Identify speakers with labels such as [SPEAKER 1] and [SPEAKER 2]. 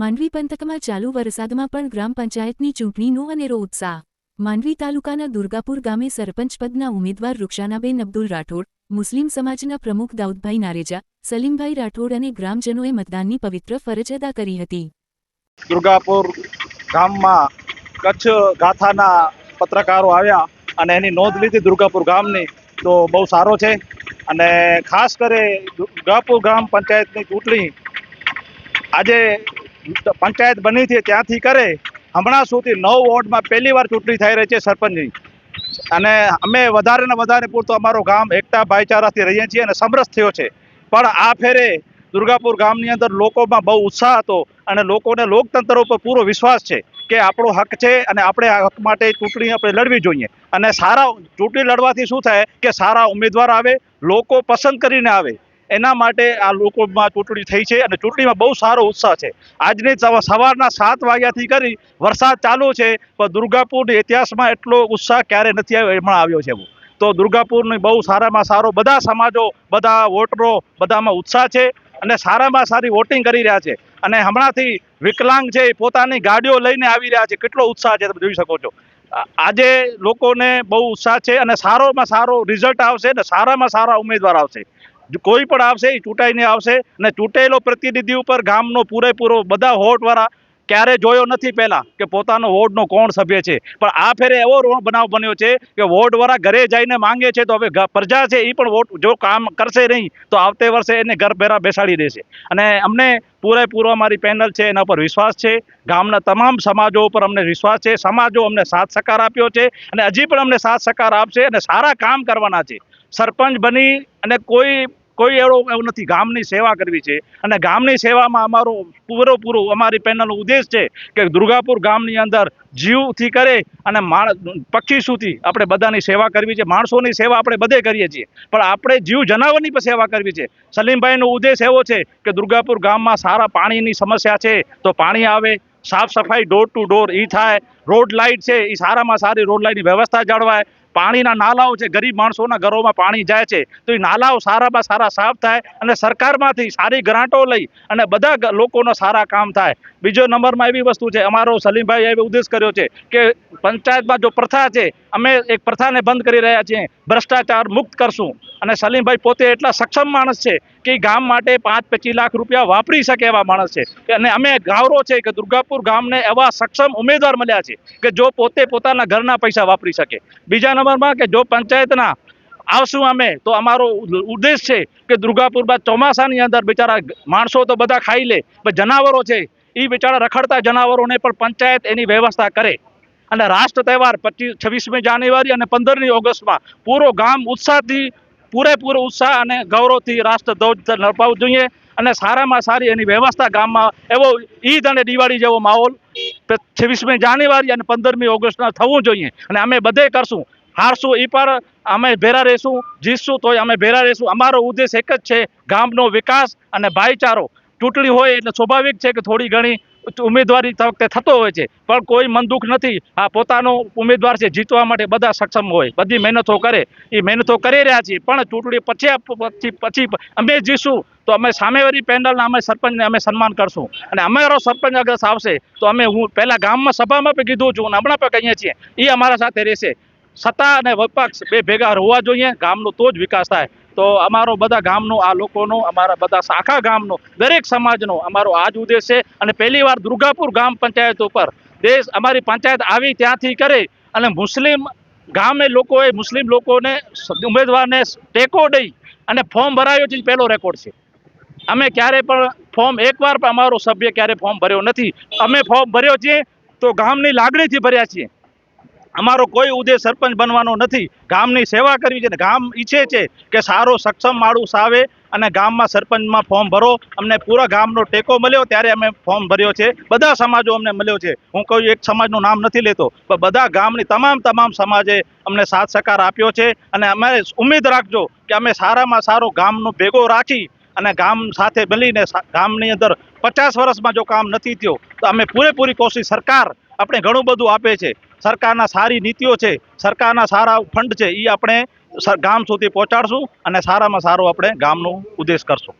[SPEAKER 1] માંડવી પંથકમાં ચાલુ વરસાદમાં પણ ગ્રામ પંચાયતની ચૂંટણીનો અનેરો ઉત્સાહ. માંડવી તાલુકાના દુર્ગાપુર ગામે સરપંચ પદના ઉમેદવાર રૂક્ષાનાબેન અબ્દુલ રાઠોડ, મુસ્લિમ સમાજના પ્રમુખ દાઉદભાઈ નારેજા, સલીમભાઈ રાઠોડ અને ગ્રામજનોએ મતદાનની પવિત્ર ફરજ અદા કરી હતી.
[SPEAKER 2] દુર્ગાપુર ગામમાં કચ્છ ગાથાના પત્રકારો આવ્યા અને એની નોંધ લીધી દુર્ગાપુર ગામની, તો બહુ સારો છે. અને ખાસ કરે દુર્ગાપુર ગ્રામ પંચાયતની ચૂંટણી આજે પંચાયત બની છે, ત્યાંથી કરે. હમણાં સુધી નવ વોર્ડમાં પહેલી વાર ચૂંટણી થઈ રહી છે સરપંચની. અને અમે વધારે ને વધારે પૂરતો અમારો ગામ એકતા ભાઈચારાથી રહીએ છીએ અને સમરસ થયો છે. પણ આ ફેરે દુર્ગાપુર ગામની અંદર લોકોમાં બહુ ઉત્સાહ હતો અને લોકોને લોકતંત્ર ઉપર પૂરો વિશ્વાસ છે કે આપણો હક છે અને આપણે આ હક માટે ચૂંટણી આપણે લડવી જોઈએ. અને સારા ચૂંટણી લડવાથી શું થાય કે સારા ઉમેદવાર આવે, લોકો પસંદ કરીને આવે. એના માટે આ લોકોમાં ચૂંટણી થઈ છે અને ચૂંટણીમાં બહુ સારો ઉત્સાહ છે. આજની સવારના સાત વાગ્યાથી કરી વરસાદ ચાલુ છે, પણ દુર્ગાપુરના ઇતિહાસમાં એટલો ઉત્સાહ ક્યારે નથી આવ્યો એમાં આવ્યો છે. તો દુર્ગાપુરની બહુ સારામાં સારો બધા સમાજો, બધા વોટરો બધામાં ઉત્સાહ છે અને સારામાં સારી વોટિંગ કરી રહ્યા છે. અને હમણાંથી વિકલાંગ છે એ પોતાની ગાડીઓ લઈને આવી રહ્યા છે, કેટલો ઉત્સાહ છે તમે જોઈ શકો છો. આજે લોકોને બહુ ઉત્સાહ છે અને સારોમાં સારો રિઝલ્ટ આવશે અને સારામાં સારા ઉમેદવાર આવશે. કોઈ પણ આવશે એ ચૂંટાઈને આવશે અને ચૂંટેલો પ્રતિનિધિ ઉપર ગામનો પૂરેપૂરો બધા હોટવાળા ક્યારે જોયો નથી પહેલાં કે પોતાનો વોર્ડનો કોણ સભ્ય છે. પણ આ ફેરે એવો બનાવ બન્યો છે કે વોર્ડવાળા ઘરે જઈને માંગે છે તો હવે પ્રજા છે એ પણ વોટ જો કામ કરશે નહીં તો આવતે વર્ષે એને ઘર ભેરા બેસાડી દેશે. અને અમને પૂરેપૂરો અમારી પેનલ છે એના પર વિશ્વાસ છે. ગામના તમામ સમાજો ઉપર અમને વિશ્વાસ છે. સમાજો અમને સાથ સહકાર આપ્યો છે અને હજી પણ અમને સાથ સહકાર આપશે અને સારા કામ કરવાના છે. સરપંચ બની અને કોઈ કોઈ એવો એવું નથી. ગામની સેવા કરવી છે. અને ગામની સેવામાં અમારો પૂરેપૂરો અમારી પેનલનો ઉદ્દેશ છે કે દુર્ગાપુર ગામની અંદર જીવથી કરે અને માણ, પક્ષી સુધી આપણે બધાની સેવા કરવી છે. માણસોની સેવા આપણે બધે કરીએ છીએ. પણ આપણે જીવ જનાવરની પણ સેવા કરવી છે. સલીમભાઈનો ઉદ્દેશ એવો છે કે દુર્ગાપુર ગામમાં સારા પાણીની સમસ્યા છે તો પાણી આવે, સાફ સફાઈ ડોર ટુ ડોર એ થાય. રોડ લાઇટ છે એ સારામાં સારી રોડ લાઇટની વ્યવસ્થા જળવાય. પાણીના નાલાઓ છે, ગરીબ માણસોના ઘરોમાં પાણી જાય છે, તો એ નાલાઓ સારામાં સારા સાફ થાય અને સરકારમાંથી સારી ગ્રાન્ટો લઈ અને બધા લોકોનો સારા કામ થાય. બીજો નંબરમાં એવી વસ્તુ છે, અમારો સલીમભાઈ એવો ઉદ્દેશ કર્યો છે કે પંચાયતમાં જો પ્રથા છે, અમે એક પ્રથાને બંધ કરી રહ્યા છીએ, ભ્રષ્ટાચાર મુક્ત કરશું. અને સલીમભાઈ પોતે એટલા સક્ષમ માણસ છે કે ગામ માટે પાંચ પચીસ લાખ રૂપિયા વાપરી શકે એવા માણસ છે. અને અમે ગૌરવ છે કે દુર્ગાપુર ગામને એવા સક્ષમ ઉમેદવાર મળ્યા છે કે જો પોતે પોતાના ઘરના પૈસા વાપરી શકે. બીજા નંબરમાં કે જો પંચાયતના આવશું અમે, તો અમારો ઉદ્દેશ છે કે દુર્ગાપુર બાદ ચોમાસાની અંદર બિચારા માણસો તો બધા ખાઈ લે, પણ જનાવરો છે એ બિચારા રખડતા જનાવરોને પણ પંચાયત એની વ્યવસ્થા કરે. અને રાષ્ટ્ર તહેવાર પચીસ છવ્વીસમી જાન્યુઆરી અને પંદરમી ઓગસ્ટમાં પૂરો ગામ ઉત્સાહથી, પૂરેપૂરો ઉત્સાહ અને ગૌરવથી રાષ્ટ્ર ધ્વજ લપાવવું જોઈએ અને સારામાં સારી એની વ્યવસ્થા ગામમાં, એવો ઈદ અને દિવાળી જેવો માહોલ છવ્વીસમી જાન્યુઆરી અને પંદરમી ઓગસ્ટના થવું જોઈએ. અને અમે બધે કરશું. હારશું એ પણ અમે ભેરા રહીશું, જીતશું, તોય અમે ભેરા રહીશું. અમારો ઉદ્દેશ એક જ છે, ગામનો વિકાસ અને ભાઈચારો. ચૂંટણી હોય એટલે સ્વાભાવિક છે કે થોડી ઘણી ઉમેદવારી વખતે થતો હોય છે, પણ કોઈ મન દુઃખ નથી. આ પોતાનો ઉમેદવાર છે, જીતવા માટે બધા સક્ષમ હોય, બધી મહેનતો કરે. એ મહેનતો કરી રહ્યા છીએ, પણ ચૂંટણી પછી પછી પછી અમે જીતશું, તો અમે સામેવાળી પેનલના અમે સરપંચને અમે સન્માન કરશું. અને અમારો સરપંચ અગ્રસ આવશે, તો અમે હું પહેલાં ગામમાં સભામાં પણ કીધું છું, અને હમણાં પણ કહીએ છીએ એ અમારા સાથે રહેશે. સત્તા અને વિપક્ષ બે ભેગા હોવા જોઈએ, ગામનો તો જ વિકાસ થાય. તો અમારો બધા ગામનો, આ લોકોનો, અમારા બધા આખા ગામનો, દરેક સમાજનો અમારો આ જ ઉદ્દેશ છે. અને પહેલી વાર દુર્ગાપુર ગામ પંચાયત ઉપર દેશ, અમારી પંચાયત આવી ત્યાંથી કરે અને મુસ્લિમ ગામે લોકોએ, મુસ્લિમ લોકોને ઉમેદવારને ટેકો દઈ અને ફોર્મ ભરાયો છે પહેલો રેકોર્ડ છે. અમે ક્યારે પણ ફોર્મ એકવાર પણ અમારો સભ્ય ક્યારે ફોર્મ ભર્યો નથી. અમે ફોર્મ ભર્યો છીએ તો ગામની લાગણીથી ભર્યા છીએ. અમારો કોઈ ઉદ્દેશ સરપંચ બનવાનો નથી. ગામની સેવા કરવી છે ને ગામ ઈચ્છે છે કે સારો સક્ષમ માણસ આવે અને ગામમાં સરપંચમાં ફોર્મ ભરો. અમને પૂરા ગામનો ટેકો મળ્યો ત્યારે અમે ફોર્મ ભર્યો છે. બધા સમાજો અમને મળ્યો છે. હું કોઈ એક સમાજનું નામ નથી લેતો, પણ બધા ગામની તમામ તમામ સમાજે અમને સાથ સહકાર આપ્યો છે અને અમે ઉમેદ રાખજો કે અમે સારામાં સારો ગામનો ભેગો રાખી અને ગામ સાથે મળીને ગામની અંદર પચાસ વર્ષમાં જો કામ નથી થયો, તો અમે પૂરેપૂરી કોશિશ સરકાર આપણે ઘણું બધું આપે છે. સરકારના સારી નીતિઓ છે. સરકારના સારા ફંડ છે. એ આપણે ગામ સુધી પહોંચાડશું અને સારામાં સારો આપણે ગામનો ઉદ્દેશ કરશું.